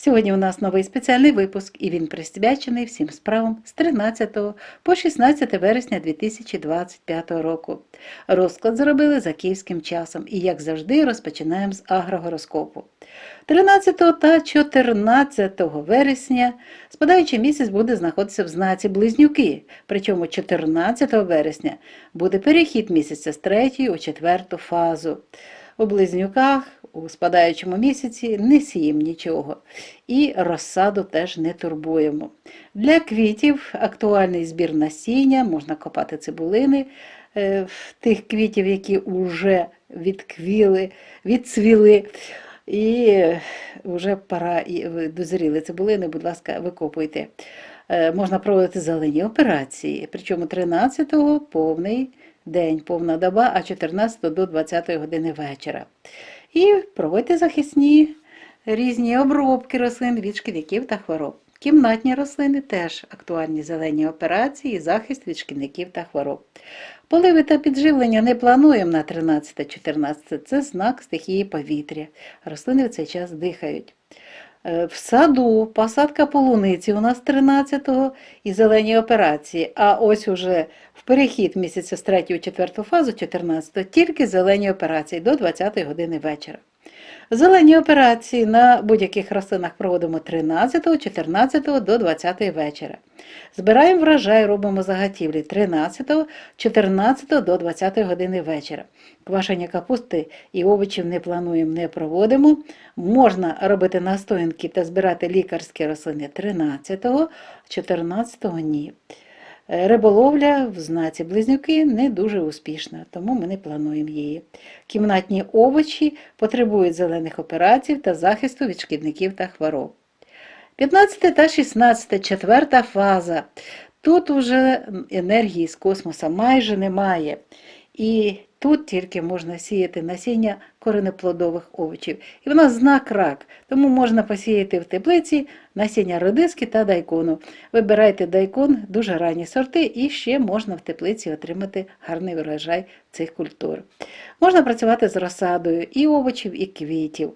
Сьогодні у нас новий спеціальний випуск, і він присвячений всім справам з 13 по 16 вересня 2025 року. Розклад зробили за київським часом і, як завжди, розпочинаємо з агрогороскопу. 13 та 14 вересня спадаючий місяць буде знаходитися в знаці Близнюки, причому 14 вересня буде перехід місяця з третьої у четверту фазу. У близнюках у спадаючому місяці не сіємо нічого і розсаду теж не турбуємо. Для квітів актуальний збір насіння, можна копати цибулини е, в тих квітів, які вже відквіли, відцвіли. І вже пора дозріли цибулини, будь ласка, викопуйте. Е, Можна проводити зелені операції, причому 13-го повний день, повна доба, а 14 до 20 години вечора. І проводити захисні різні обробки рослин від шкідників та хвороб. Кімнатні рослини теж актуальні зелені операції і захист від шкідників та хвороб. Поливи та підживлення не плануємо на 13-14, це знак стихії повітря. Рослини в цей час дихають. Е, В саду посадка полуниці у нас 13-го і зелені операції. А ось уже в перехід місяця з 3 у 4 фазу 14-го тільки зелені операції до 20 години вечора. Зелені операції на будь-яких рослинах проводимо 13, 14 до 20 вечора. Збираємо врожай, робимо заготівлі 13, 14 до 20 години вечора. Квашення капусти і овочів не плануємо, не проводимо. Можна робити настоянки та збирати лікарські рослини 13, 14 ні. Риболовля в знаці близнюки не дуже успішна, тому ми не плануємо її. Кімнатні овочі потребують зелених операцій та захисту від шкідників та хвороб. 15 та 16 четверта фаза. Тут уже енергії з космоса майже немає. І тут тільки можна сіяти насіння коренеплодових овочів. І в нас знак рак, тому можна посіяти в теплиці насіння редиски та дайкону. Вибирайте дайкон, дуже ранні сорти, і ще можна в теплиці отримати гарний врожай цих культур. Можна працювати з розсадою і овочів, і квітів.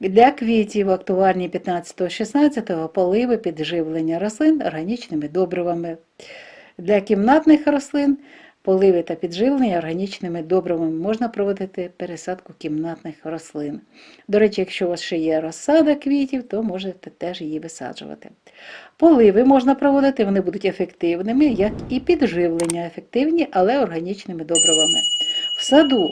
Для квітів актуальні 15-16 поливи підживлення рослин органічними добривами. Для кімнатних рослин поливи та підживлення органічними добривами можна проводити пересадку кімнатних рослин. До речі, якщо у вас ще є розсада квітів, то можете теж її висаджувати. Поливи можна проводити, вони будуть ефективними, як і підживлення ефективні, але органічними добривами. В саду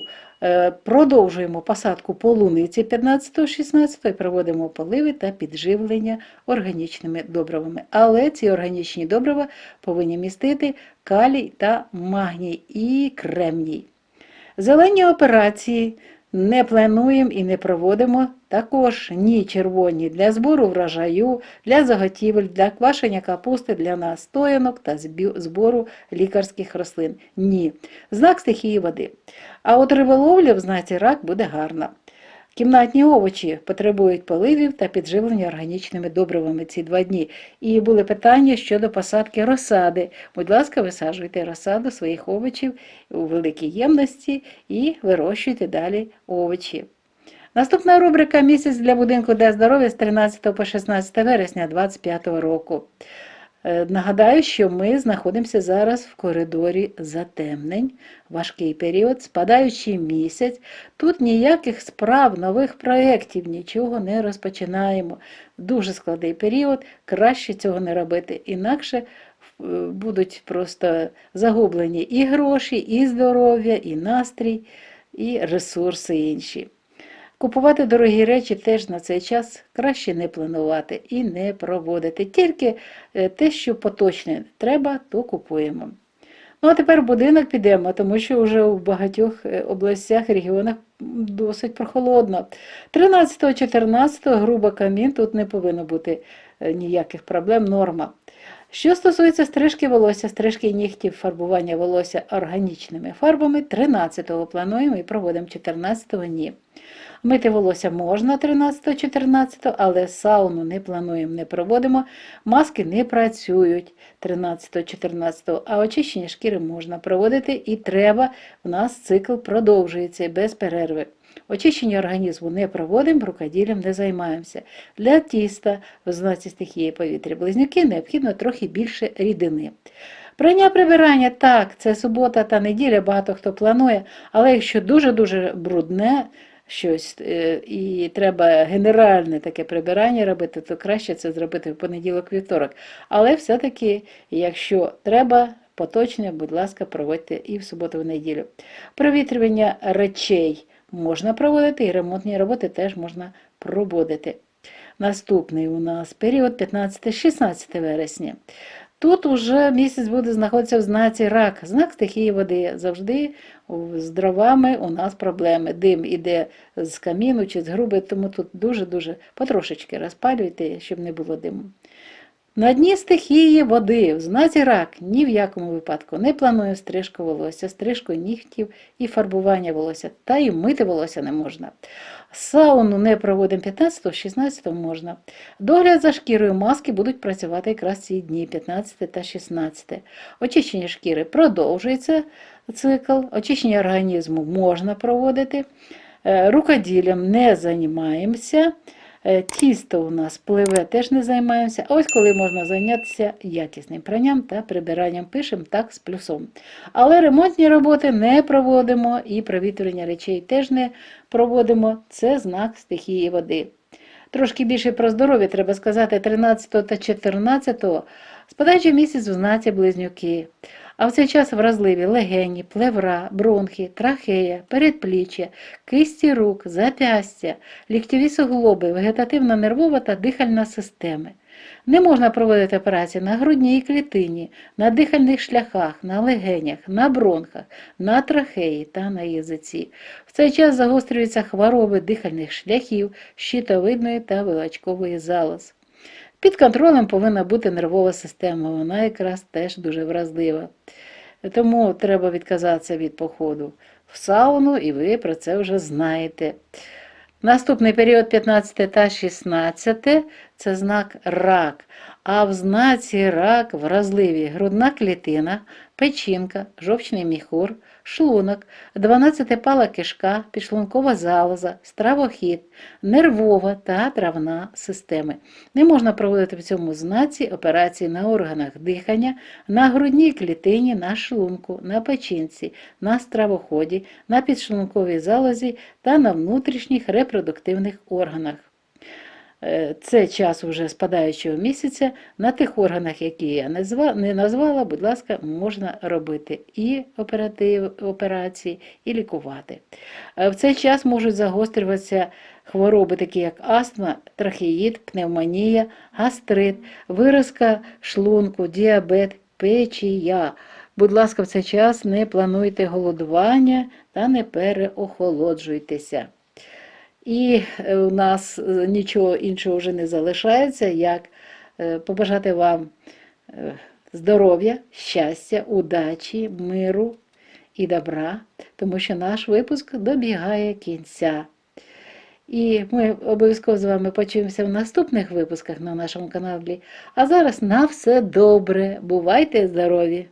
продовжуємо посадку полуниці 15-16 і проводимо поливи та підживлення органічними добривами. Але ці органічні добрива повинні містити калій та магній і кремній. Зелені операції не плануємо і не проводимо також ні червоні для збору врожаю, для заготівель, для квашення капусти, для настоянок та збору лікарських рослин. Ні. Знак стихії води. А от риболовля в знаці рак буде гарна. Кімнатні овочі потребують поливів та підживлення органічними добривами ці два дні. І були питання щодо посадки розсади. Будь ласка, висаджуйте розсаду своїх овочів у великій ємності і вирощуйте далі овочі. Наступна рубрика Місяць для будинку для здоров'я з 13 по 16 вересня 2025 року. Е, Нагадаю, що ми знаходимося зараз в коридорі затемнень, важкий період, спадаючий місяць. Тут ніяких справ, нових проєктів, нічого не розпочинаємо. Дуже складний період, краще цього не робити. Інакше е, будуть просто загублені і гроші, і здоров'я, і настрій, і ресурси інші. Купувати дорогі речі теж на цей час краще не планувати і не проводити. Тільки е, те, що поточне треба, то купуємо. Ну, а тепер будинок підемо, тому що вже у багатьох е, областях, регіонах досить прохолодно. 13-14 грубо камін, тут не повинно бути е, ніяких проблем, норма. Що стосується стрижки волосся, стрижки нігтів, фарбування волосся органічними фарбами, 13-го плануємо і проводимо 14-го ні. Мити волосся можна 13-14, але сауну не плануємо, не проводимо, маски не працюють 13-14, а очищення шкіри можна проводити і треба, в нас цикл продовжується без перерви. Очищення організму не проводимо, рукоділлям не займаємося. Для тіста в знаці стихії повітря близнюки необхідно трохи більше рідини. Прання прибирання так, це субота та неділя, багато хто планує, але якщо дуже-дуже брудне щось е, і треба генеральне таке прибирання робити, то краще це зробити в понеділок-вівторок. Але все-таки, якщо треба, поточне, будь ласка, проводьте і в суботу, в неділю. Провітрювання речей можна проводити, і ремонтні роботи теж можна проводити. Наступний у нас період 15-16 вересня. Тут уже місяць буде знаходитися в знаці рак, знак стихії води. Завжди з дровами у нас проблеми. Дим іде з каміну чи з груби, тому тут дуже-дуже потрошечки розпалюйте, щоб не було диму. На дні стихії води в знаці рак ні в якому випадку не планую стрижку волосся, стрижку нігтів і фарбування волосся, та й мити волосся не можна. Сауну не проводимо 15-16 можна. Догляд за шкірою маски будуть працювати якраз ці дні 15 та 16. Очищення шкіри продовжується цикл, очищення організму можна проводити. Е, Рукоділлям не займаємося. Е, Тісто у нас пливе, теж не займаємося. А ось коли можна зайнятися якісним пранням та прибиранням, пишемо так з плюсом. Але ремонтні роботи не проводимо і провітрювання речей теж не проводимо. Це знак стихії води. Трошки більше про здоров'я треба сказати 13 та 14 спадаючий місяць в знаці близнюки. А в цей час вразливі легені, плевра, бронхи, трахея, передпліччя, кисті рук, запястя, ліктєві суглоби, вегетативна нервова та дихальна системи. Не можна проводити операції на грудній клітині, на дихальних шляхах, на легенях, на бронхах, на трахеї та на язиці. В цей час загострюються хвороби дихальних шляхів, щитовидної та вилачкової залоз. Під контролем повинна бути нервова система, вона якраз теж дуже вразлива. Тому треба відказатися від походу в сауну, і ви про це вже знаєте. Наступний період 15 та 16 це знак рак. А в знаці рак вразливі грудна клітина, печінка, жовчний міхур, шлунок, 12-пала кишка, підшлункова залоза, стравохід, нервова та травна системи. Не можна проводити в цьому знаці операції на органах дихання, на грудній клітині, на шлунку, на печінці, на стравоході, на підшлунковій залозі та на внутрішніх репродуктивних органах. Е, Це час уже спадаючого місяця. На тих органах, які я не назвала, будь ласка, можна робити і оператив, операції, і лікувати. Е, В цей час можуть загострюватися хвороби, такі як астма, трахеїд, пневмонія, гастрит, виразка шлунку, діабет, печія. Будь ласка, в цей час не плануйте голодування та не переохолоджуйтеся. І е, у нас е, нічого іншого вже не залишається, як е, побажати вам здоров'я, щастя, удачі, миру і добра, тому що наш випуск добігає кінця. І ми обов'язково з вами почуємося в наступних випусках на нашому каналі. А зараз на все добре. Бувайте здорові!